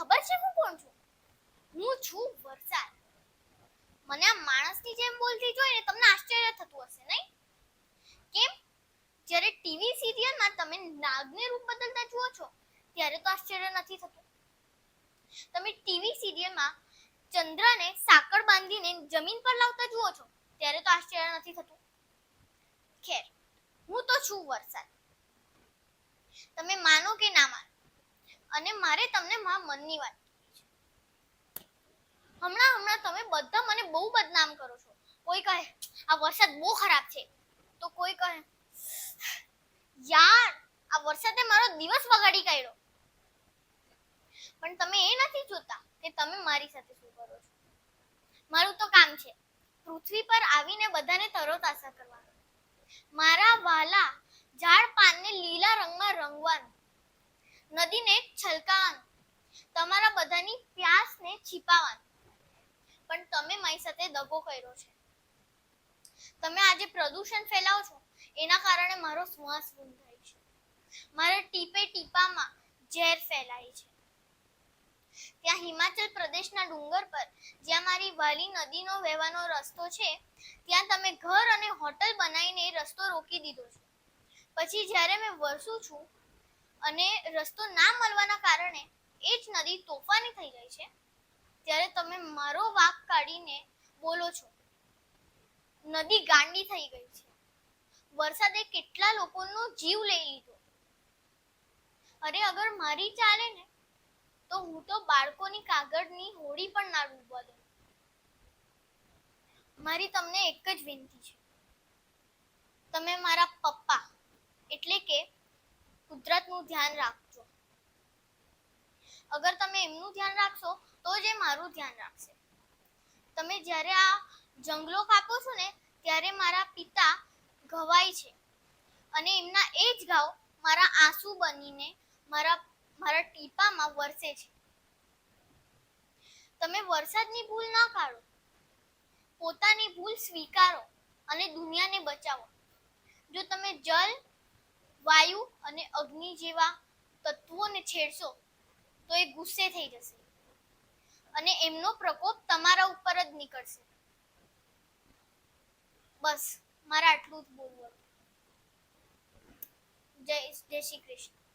ખબર છે હું કોણ છું? હું છું વરસાદ. મને આ માણસની જેમ બોલતી જોઈને તમને આશ્ચર્ય થતું હશે, નહીં? કેમ? જ્યારે ટીવી સિરિયલમાં તમે નાગને રૂપ બદલતા જુઓ છો, ત્યારે તો આશ્ચર્ય નથી થતું. તમે ટીવી સિરિયલમાં ચંદ્રને સાંકળ બાંધીને જમીન પર લાવતા જુઓ છો, ત્યારે તો આશ્ચર્ય નથી થતું. ખેર, હું તો છું વરસાદ. તમે માનો કે ના માનો અને મારે તમને મારા મનની વાત હમણાં હમણાં તમે બધા મને બહુ બદનામ કરો છો. કોઈ કહે, આ વરસાદ બહુ ખરાબ છે. તો કોઈ કહે, યાર, આ વરસાદે મારો દિવસ બગાડી કાઢ્યો. પણ તમે એ નથી જોતા કે તમે મારી સાથે શું કરો છો. મારું તો કામ છે પૃથ્વી પર આવીને બધાને તરોતાસા કરવાનું. મારા વાલા ઝાડ પાનને લીલા રંગમાં રંગવાનું. નદીને છલકાવાનું. તમારા બધાની પ્યાસને છીપાવાનું. પણ તમે મારી સાથે દગો કર્યો છે. તમે આજે પ્રદૂષણ ફેલાવો છો, એના કારણે મારો શ્વાસ ગુંધાય છે. મારા ટીપે ટીપામાં ઝેર ફેલાય છે. ત્યાં હિમાચલ પ્રદેશના ડુંગર પર, જ્યાં મારી વાલી નદીનો વહેવાનો રસ્તો છે, ત્યાં તમે ઘર અને હોટલ બનાવીને રસ્તો રોકી દીધો છે. પછી જ્યારે મેં વરસું છું અને રસ્તો ના મળવાના કારણે એ જ નદી તોફાની થઈ જાય છે. ત્યારે તમે મારો વાક કાઢીને બોલો છો, નદી ગાંડી થઈ ગઈ છે. વરસાદે કેટલા લોકોનો જીવ લઈ લીધો. અરે અગર મારી ચાલે ને, તો હું તો બાળકોની કાગળની હોડી પણ ના ડૂબવા દઉં. મારી તમને એક જ વિનંતી છે. તમે મારા પપ્પા, એટલે કે કુદરતનું ધ્યાન રાખજો. અગર તમે એમનું ધ્યાન રાખશો, તો જ એ મારું ધ્યાન રાખશે. તમે જ્યારે આ જંગલો કાપો છો ને, ત્યારે મારા પિતા ઘવાય છે. અને એમના એ જ ઘાવ મારા આંસુ બનીને મારા મારા ટીપામાં વરસે છે. તમે વરસાદની ભૂલ ના કાઢો. પોતાની ભૂલ સ્વીકારો અને દુનિયાને બચાવો. જો તમે જલ વાયુ અને અગ્નિ જેવા તત્વોને છેડશો, તો એ ગુસ્સે થઈ જશે. અને એમનો પ્રકોપ તમારા ઉપર જ નીકળશે. બસ, મારે આટલું જ બોલવું જય જય શ્રી કૃષ્ણ.